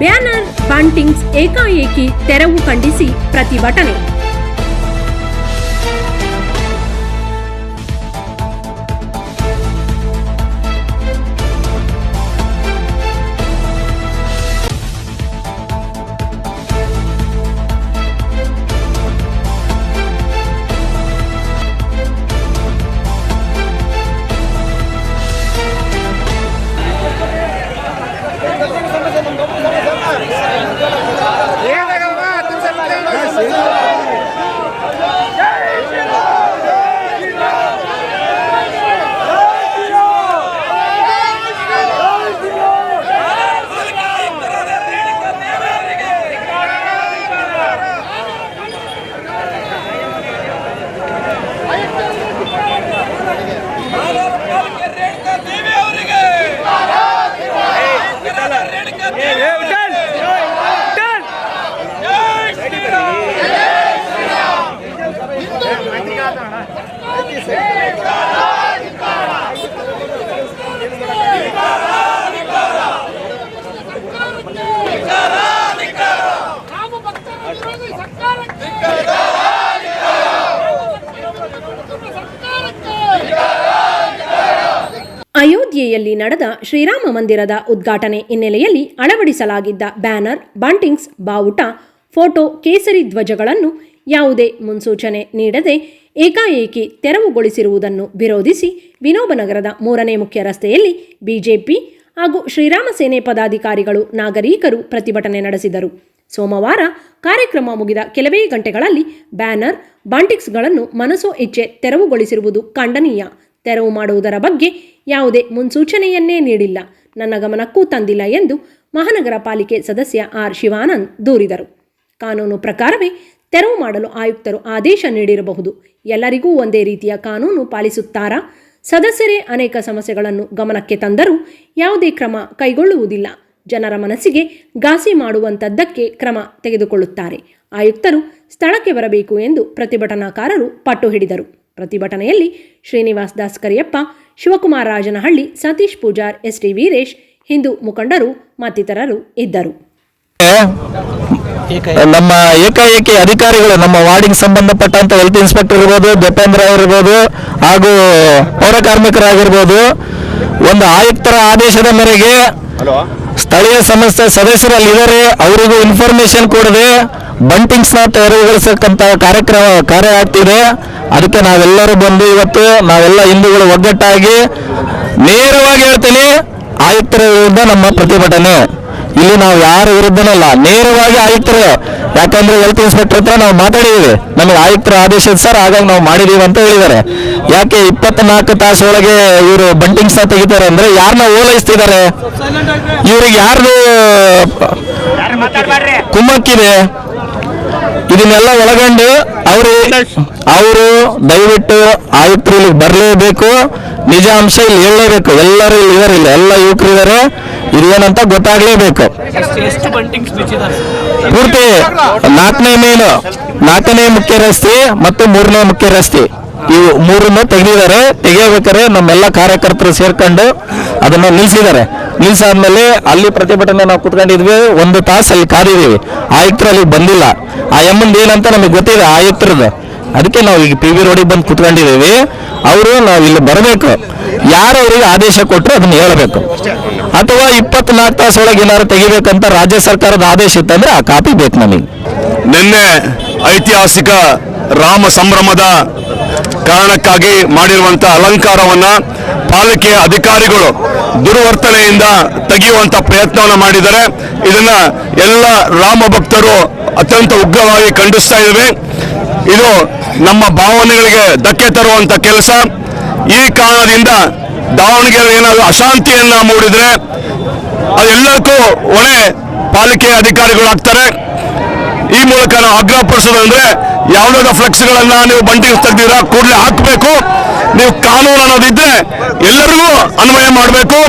Banner buntings ಏಕಾಏಕಿ ತೆರವು ಖಂಡಿಸಿ ಪ್ರತಿಭಟನೆ. ಅಯೋಧ್ಯೆಯಲ್ಲಿ ನಡೆದ ಶ್ರೀರಾಮ ಮಂದಿರದ ಉದ್ಘಾಟನೆ ಹಿನ್ನೆಲೆಯಲ್ಲಿ ಅಳವಡಿಸಲಾಗಿದ್ದ ಬ್ಯಾನರ್ ಬಾಂಟಿಂಗ್ಸ್ ಬಾವುಟ ಫೋಟೋ ಕೇಸರಿ ಧ್ವಜಗಳನ್ನು ಯಾವುದೇ ಮುನ್ಸೂಚನೆ ನೀಡದೆ ಏಕಾಏಕಿ ತೆರವುಗೊಳಿಸಿರುವುದನ್ನು ವಿರೋಧಿಸಿ ವಿನೋಬನಗರದ ಮೂರನೇ ಮುಖ್ಯ ರಸ್ತೆಯಲ್ಲಿ ಬಿಜೆಪಿ ಹಾಗೂ ಶ್ರೀರಾಮ ಸೇನೆ ಪದಾಧಿಕಾರಿಗಳು ನಾಗರಿಕರು ಪ್ರತಿಭಟನೆ ನಡೆಸಿದರು. ಸೋಮವಾರ ಕಾರ್ಯಕ್ರಮ ಮುಗಿದ ಕೆಲವೇ ಗಂಟೆಗಳಲ್ಲಿ ಬ್ಯಾನರ್, ಬಾಂಟಿಕ್ಸ್ಗಳನ್ನು ಮನಸೋ ಇಚ್ಛೆ ತೆರವುಗೊಳಿಸಿರುವುದು ಖಂಡನೀಯ. ತೆರವು ಮಾಡುವುದರ ಬಗ್ಗೆ ಯಾವುದೇ ಮುನ್ಸೂಚನೆಯನ್ನೇ ನೀಡಿಲ್ಲ. ನನ್ನ ಗಮನಕ್ಕೂ ತಂದಿಲ್ಲ ಎಂದು ಮಹಾನಗರ ಪಾಲಿಕೆ ಸದಸ್ಯ ಆರ್ ಶಿವಾನಂದ್ ದೂರಿದರು. ಕಾನೂನು ಪ್ರಕಾರವೇ ತೆರವು ಮಾಡಲು ಆಯುಕ್ತರು ಆದೇಶ ನೀಡಿರಬಹುದು. ಎಲ್ಲರಿಗೂ ಒಂದೇ ರೀತಿಯ ಕಾನೂನು ಪಾಲಿಸುತ್ತಾರಾ? ಸದಸ್ಯರೇ ಅನೇಕ ಸಮಸ್ಯೆಗಳನ್ನು ಗಮನಕ್ಕೆ ತಂದರೂ ಯಾವುದೇ ಕ್ರಮ ಕೈಗೊಳ್ಳುವುದಿಲ್ಲ. ಜನರ ಮನಸ್ಸಿಗೆ ಘಾಸಿ ಮಾಡುವಂಥದ್ದಕ್ಕೆ ಕ್ರಮ ತೆಗೆದುಕೊಳ್ಳುತ್ತಾರೆ. ಆಯುಕ್ತರು ಸ್ಥಳಕ್ಕೆ ಬರಬೇಕು ಎಂದು ಪ್ರತಿಭಟನಾಕಾರರು ಪಟ್ಟು ಹಿಡಿದರು. ಪ್ರತಿಭಟನೆಯಲ್ಲಿ ಶ್ರೀನಿವಾಸ್ ದಾಸ್ ಕರಿಯಪ್ಪ ಶಿವಕುಮಾರ್ ರಾಜನಹಳ್ಳಿ, ಸತೀಶ್ ಪೂಜಾರ್ ಎಸ್ ಟಿ ವೀರೇಶ್, ಹಿಂದೂ ಮುಖಂಡರು, ಮತ್ತಿತರರು ಇದ್ದರು. ನಮ್ಮ ಏಕಾಏಕಿ ಅಧಿಕಾರಿಗಳು ನಮ್ಮ ವಾರ್ಡಿಗೆ ಸಂಬಂಧಪಟ್ಟಂತ ಹೆಲ್ತ್ ಇನ್ಸ್ಪೆಕ್ಟರ್ ಇರ್ಬೋದು ದೀಪೇಂದ್ರ ಅವರಿರ್ಬೋದು ಹಾಗೂ ಪೌರ ಕಾರ್ಮಿಕರಾಗಿರ್ಬೋದು ಒಂದು ಆಯುಕ್ತರ ಆದೇಶದ ಮೇರೆಗೆ ಸ್ಥಳೀಯ ಸಂಸ್ಥೆ ಸದಸ್ಯರಲ್ಲಿ ಇದ್ದಾರೆ. ಅವರಿಗೂ ಇನ್ಫಾರ್ಮೇಶನ್ ಕೊಡದೆ ಬಂಟಿಂಗ್ಸ್ನ ತೆರವುಗೊಳಿಸಕ್ಕಂತ ಕಾರ್ಯಕ್ರಮ ಕಾರ್ಯ ಆಗ್ತಿದೆ ಅದಕ್ಕೆ ನಾವೆಲ್ಲರೂ ಬಂದು ಇವತ್ತು ನಾವೆಲ್ಲ ಹಿಂದೂಗಳು ಒಗ್ಗಟ್ಟಾಗಿ ನೇರವಾಗಿ ಹೇಳ್ತೀನಿ ಆಯುಕ್ತರ ವಿರುದ್ಧ ನಮ್ಮ ಪ್ರತಿಭಟನೆ. ಇಲ್ಲಿ ನಾವು ಯಾರ ವಿರುದ್ಧನಲ್ಲ, ನೇರವಾಗಿ ಆಯುಕ್ತರು, ಯಾಕಂದ್ರೆ ಹೆಲ್ತ್ ಇನ್ಸ್ಪೆಕ್ಟರ್ ಹತ್ರ ನಾವು ಮಾತಾಡಿದೀವಿ. ನಮಗೆ ಆಯುಕ್ತರ ಆದೇಶ ಸರ್ ಹಾಗಾಗಿ ನಾವು ಮಾಡಿದೀವಿ ಅಂತ ಹೇಳಿದ್ದಾರೆ. ಯಾಕೆ ಇಪ್ಪತ್ನಾಲ್ಕು ತಾಸು ಒಳಗೆ ಇವರು ಬಂಟಿಂಗ್ ಸಹ ತೆಗಿತಾರೆ ಅಂದ್ರೆ ಯಾರನ್ನ ಓಲೈಸ್ತಿದ್ದಾರೆ? ಇವ್ರಿಗೆ ಯಾರ್ದು, ಕುಮ್ಮಕ್ಕಿದೆ? ಇದನ್ನೆಲ್ಲ ಒಳಗೊಂಡು ಅವರು ಅವರು ದಯವಿಟ್ಟು ಆಯುಕ್ತರು ಇಲ್ಲಿಗೆ ಬರಲೇಬೇಕು. ನಿಜ ಅಂಶ ಇಲ್ಲಿ ಹೇಳಲೇಬೇಕು. ಎಲ್ಲರೂ ಇಲ್ಲಿ ಇದಾರೆ ಎಲ್ಲ ಯುವಕರು ಇದ್ದಾರೆ ಇದೇನಂತ ಗೊತ್ತಾಗ್ಲೇಬೇಕು. ಪೂರ್ತಿ ನಾಲ್ಕನೇ ಮೇನು ನಾಲ್ಕನೇ ಮುಖ್ಯ ರಸ್ತೆ ಮತ್ತು ಮೂರನೇ ಮುಖ್ಯ ರಸ್ತೆ. ಇವು ಮೂರನ್ನು ತೆಗೆದಿದ್ದಾರೆ. ತೆಗೆಯಬೇಕಾದ್ರೆ ನಮ್ಮೆಲ್ಲ ಕಾರ್ಯಕರ್ತರು ಸೇರ್ಕೊಂಡು ಅದನ್ನು ನಿಲ್ಸಿದ್ದಾರೆ. ನಿಲ್ಸಾದ್ಮೇಲೆ ಅಲ್ಲಿ ಪ್ರತಿಭಟನೆ ನಾವು ಕುತ್ಕೊಂಡಿದ್ವಿ. ಒಂದು ತಾಸು ಅಲ್ಲಿ ಕಾದಿದ್ದೀವಿ. ಆಯುಕ್ತರು ಅಲ್ಲಿ ಬಂದಿಲ್ಲ. ಆ ಎಮ್ಮಂದು ಏನಂತ ನಮಗೆ ಗೊತ್ತಿದೆ ಆಯುಕ್ತರದ್ದು. ಅದಕ್ಕೆ ನಾವು ಈಗ ಪಿ ವಿ ರೋಡಿಗೆ ಬಂದು ಕುತ್ಕೊಂಡಿದ್ದೀವಿ. ಅವರು ನಾವು ಇಲ್ಲಿ ಬರಬೇಕು. ಯಾರು ಅವರಿಗೆ ಆದೇಶ ಕೊಟ್ಟರು ಅದನ್ನು ಹೇಳಬೇಕು. ಅಥವಾ ಇಪ್ಪತ್ನಾಲ್ಕು ತಾಸು ಒಳಗೆ ಏನಾದ್ರು ತೆಗಿಬೇಕಂತ ರಾಜ್ಯ ಸರ್ಕಾರದ ಆದೇಶ ಇತ್ತಂದ್ರೆ ಆ ಕಾಪಿ ಬೇಕು ನಮಗೆ. ನಿನ್ನೆ ಐತಿಹಾಸಿಕ ರಾಮ ಸಂಭ್ರಮದ ಕಾರಣಕ್ಕಾಗಿ ಮಾಡಿರುವಂತ ಅಲಂಕಾರವನ್ನ ಪಾಲಿಕೆಯ ಅಧಿಕಾರಿಗಳು ದುರ್ವರ್ತನೆಯಿಂದ ತೆಗೆಯುವಂತ ಪ್ರಯತ್ನವನ್ನು ಮಾಡಿದ್ದಾರೆ. ಇದನ್ನ ಎಲ್ಲ ರಾಮ ಭಕ್ತರು ಅತ್ಯಂತ ಉಗ್ರವಾಗಿ ಖಂಡಿಸ್ತಾ ಇದ್ದೇವೆ ಇದು ನಮ್ಮ ಭಾವನೆಗಳಿಗೆ ಧಕ್ಕೆ ತರುವಂತ ಕೆಲಸ. ಈ ಕಾರಣದಿಂದ ದಾವಣಗೆರೆ ಏನಾದರೂ ಅಶಾಂತಿಯನ್ನ ಮೂಡಿದ್ರೆ ಅದೆಲ್ಲಕ್ಕೂ ಹೊಣೆ ಅಧಿಕಾರಿಗಳು ಆಗ್ತಾರೆ. ಈ ಮೂಲಕ ನಾವು ಆಗ್ರಹಪಡಿಸೋದಂದ್ರೆ ಯಾವುದಾದ ಫ್ಲೆಕ್ಸ್ಗಳನ್ನ ನೀವು ಬಂಟಿಗೆ ತೆಗೆದಿರ ಕೂಡಲೇ ಹಾಕಬೇಕು. ನೀವು ಕಾನೂನು ಅನ್ನೋದಿದ್ರೆ ಎಲ್ಲರಿಗೂ ಅನ್ವಯ ಮಾಡಬೇಕು.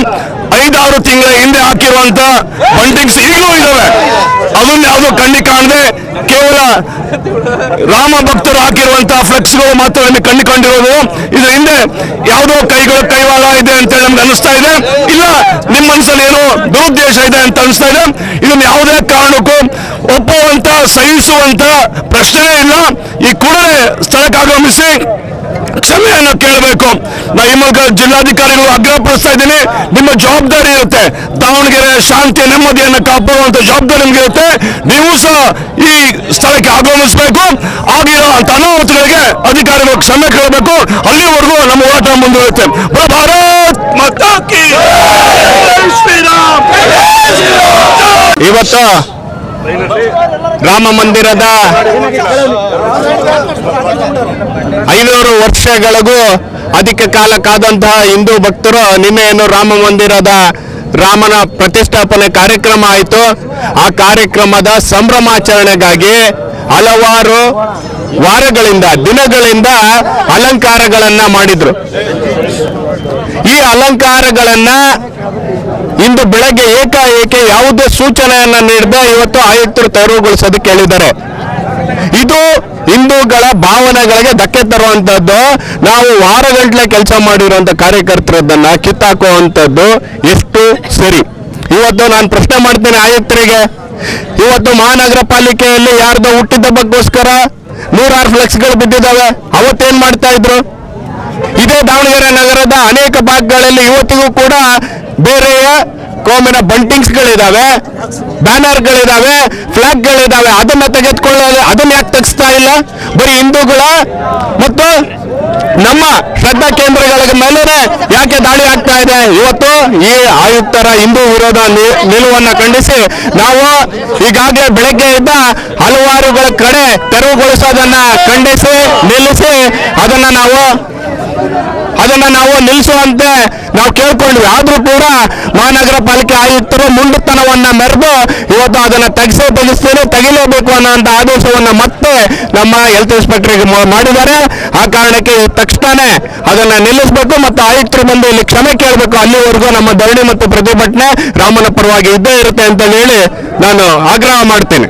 ಐದಾರು ತಿಂಗಳ ಹಿಂದೆ ಹಾಕಿರುವಂತ ಬಂಟಿಂಗ್ಸ್ ಈಗಲೂ ಇದಾವೆ. ಅದನ್ನ ಯಾವುದು ಕಣ್ಣಿ ಕಾಣದೆ ಕೇವಲ ರಾಮ ಭಕ್ತರು ಹಾಕಿರುವಂತ ಫ್ಲೆಕ್ಸ್ಗಳು ಮಾತ್ರ ನಮಗೆ ಕಣ್ಣು ಕಂಡಿರೋದು. ಇದ್ರ ಹಿಂದೆ ಯಾವುದೋ ಕೈಗಳ ಕೈವಾಲ ಇದೆ ಅಂತ ನಮ್ಗೆ ಅನಿಸ್ತಾ ಇದೆ. ಇಲ್ಲ ನಿಮ್ಮ ಮನಸ್ಸಲ್ಲಿ ಏನೋ ದುರುದ್ದೇಶ ಇದೆ ಅಂತ ಅನಿಸ್ತಾ ಇದೆ. ಇದನ್ನ ಯಾವುದೇ ಕಾರಣಕ್ಕೂ ಒಪ್ಪುವಂತ, ಸಹಿಸುವಂತ ಪ್ರಶ್ನೆ ಇಲ್ಲ. ಈ ಕೂಡಲೇ ಸ್ಥಳಕ್ಕೆ ಆಗಮಿಸಿ ಕ್ಷಮೆಯನ್ನು ಕೇಳಬೇಕು. ನಾ ಈ ಮೂಲಕ ಜಿಲ್ಲಾಧಿಕಾರಿಗಳು ಆಗ್ರಹಪಡಿಸ್ತಾ ಇದ್ದೀನಿ. ನಿಮ್ಮ ಜವಾಬ್ದಾರಿ ಇರುತ್ತೆ. ದಾವಣಗೆರೆ ಶಾಂತಿ ನೆಮ್ಮದಿಯನ್ನು ಕಾಪಾಡುವಂತ ಜವಾಬ್ದಾರಿ ನಿಮ್ಗೆ ಇರುತ್ತೆ. ನೀವು ಸಹ ಈ ಸ್ಥಳಕ್ಕೆ ಆಗಮಿಸಬೇಕು. ಆಗಿರೋ ಅಂತ ಅನಾಹುತಗಳಿಗೆ ಅಧಿಕಾರಿಗಳು ಕ್ಷಮೆ ಕೇಳಬೇಕು. ಅಲ್ಲಿವರೆಗೂ ನಮ್ಮ ಹೋರಾಟ ಮುಂದುವರುತ್ತೆ ಬಲ ಭಾರತ್ ಮಾತಾ ಇವತ್ತು ರಾಮ ಮಂದಿರದ ಐನೂರು ವರ್ಷಗಳಿಗೂ ಅಧಿಕ ಕಾಲ ಕಾದಂತಹ ಹಿಂದೂ ಭಕ್ತರು ನಿನ್ನೆಯನ್ನು ರಾಮ ಮಂದಿರದ ರಾಮನ ಪ್ರತಿಷ್ಠಾಪನೆ ಕಾರ್ಯಕ್ರಮ ಆಯಿತು. ಆ ಕಾರ್ಯಕ್ರಮದ ಸಂಭ್ರಮಾಚರಣೆಗಾಗಿ ಹಲವಾರು ವಾರಗಳಿಂದ, ದಿನಗಳಿಂದ ಅಲಂಕಾರಗಳನ್ನ ಮಾಡಿದ್ರು. ಈ ಅಲಂಕಾರಗಳನ್ನ ಇಂದು ಬೆಳಗ್ಗೆ ಏಕಾಏಕಿ ಯಾವುದೇ ಸೂಚನೆಯನ್ನ ನೀಡದೆ ಇವತ್ತು ಆಯುಕ್ತರು ತೆರವುಗೊಳಿಸೋದಕ್ಕೆ ಕೇಳಿದ್ದಾರೆ ಇದು ಹಿಂದೂಗಳ ಭಾವನೆಗಳಿಗೆ ಧಕ್ಕೆ ತರುವಂತದ್ದು. ನಾವು ವಾರಗಂಟ್ಲೆ ಕೆಲಸ ಮಾಡಿರುವಂತ ಕಾರ್ಯಕರ್ತರದನ್ನ ಕಿತ್ತಾಕುವಂಥದ್ದು ಎಷ್ಟು ಸರಿ. ಇವತ್ತು ನಾನು ಪ್ರಶ್ನೆ ಮಾಡ್ತೇನೆ ಆಯುಕ್ತರಿಗೆ. ಇವತ್ತು ಮಹಾನಗರ ಪಾಲಿಕೆಯಲ್ಲಿ ಯಾರ್ದೋ ಹುಟ್ಟಿದಬ್ಬಕ್ಕೋಸ್ಕರ ನೂರಾರು ಫ್ಲೆಕ್ಸ್ಗಳು ಬಿದ್ದಿದ್ದಾವೆ. ಅವತ್ತೇನ್ ಮಾಡ್ತಾ ಇದ್ರು? ಇದೇ ದಾವಣಗೆರೆ ನಗರದ ಅನೇಕ ಭಾಗಗಳಲ್ಲಿ ಇವತ್ತಿಗೂ ಕೂಡ ಬೇರೆಯ ಕೋಮಿನ ಬಂಟಿಂಗ್ಸ್ಗಳಿದಾವೆ, ಬ್ಯಾನರ್ಗಳಿದಾವೆ ಫ್ಲಾಗ್ಗಳಿದ್ದಾವೆ ಅದನ್ನ ತೆಗೆದುಕೊಳ್ಳೋದು ಅದನ್ನ ಯಾಕೆ ತೆಗೆಸ್ತಾ ಇಲ್ಲ? ಬರೀ ಹಿಂದೂಗಳ ಮತ್ತು ನಮ್ಮ ಶ್ರದ್ಧಾ ಕೇಂದ್ರಗಳ ಮೇಲೆ ಯಾಕೆ ದಾಳಿ ಆಗ್ತಾ ಇದೆ? ಇವತ್ತು ಈ ಆಯುಕ್ತರ ಹಿಂದೂ ವಿರೋಧ ನಿಲುವನ್ನು ಖಂಡಿಸಿ ನಾವು ಈಗಾಗಲೇ ಬೆಳಗ್ಗೆ ಇದ್ದ ಹಲವಾರುಗಳ ಕಡೆ ತೆರವುಗೊಳಿಸೋದನ್ನ ಖಂಡಿಸಿ ನಿಲ್ಲಿಸಿ ಅದನ್ನ ನಾವು ಅದನ್ನ ನಾವು ನಿಲ್ಲಿಸುವಂತೆ ನಾವು ಕೇಳ್ಕೊಂಡ್ವಿ ಆದ್ರೂ ಕೂಡ ಮಹಾನಗರ ಪಾಲಿಕೆ ಆಯುಕ್ತರು ಮುಂಡುತನವನ್ನ ಮರೆದು ಇವತ್ತು ಅದನ್ನ ತೆಗೆಸೇ ತೆಗೆಸ್ತೇನೆ, ತೆಗಿಲೇಬೇಕು ಅನ್ನೋಂಥ ಆದೇಶವನ್ನ ಮತ್ತೆ ನಮ್ಮ ಹೆಲ್ತ್ ಇನ್ಸ್ಪೆಕ್ಟರ್ಗೆ ಮಾಡಿದ್ದಾರೆ. ಆ ಕಾರಣಕ್ಕೆ ತಕ್ಷಣನೇ ಅದನ್ನ ನಿಲ್ಲಿಸಬೇಕು ಮತ್ತು ಆಯುಕ್ತರು ಬಂದು ಇಲ್ಲಿ ಕ್ಷಮೆ ಕೇಳಬೇಕು. ಅಲ್ಲಿವರೆಗೂ ನಮ್ಮ ಧರಣಿ ಮತ್ತು ಪ್ರತಿಭಟನೆ ರಾಮನ ಪರವಾಗಿ ಇದ್ದೇ ಇರುತ್ತೆ ಅಂತ ಹೇಳಿ ನಾನು ಆಗ್ರಹ ಮಾಡ್ತೀನಿ.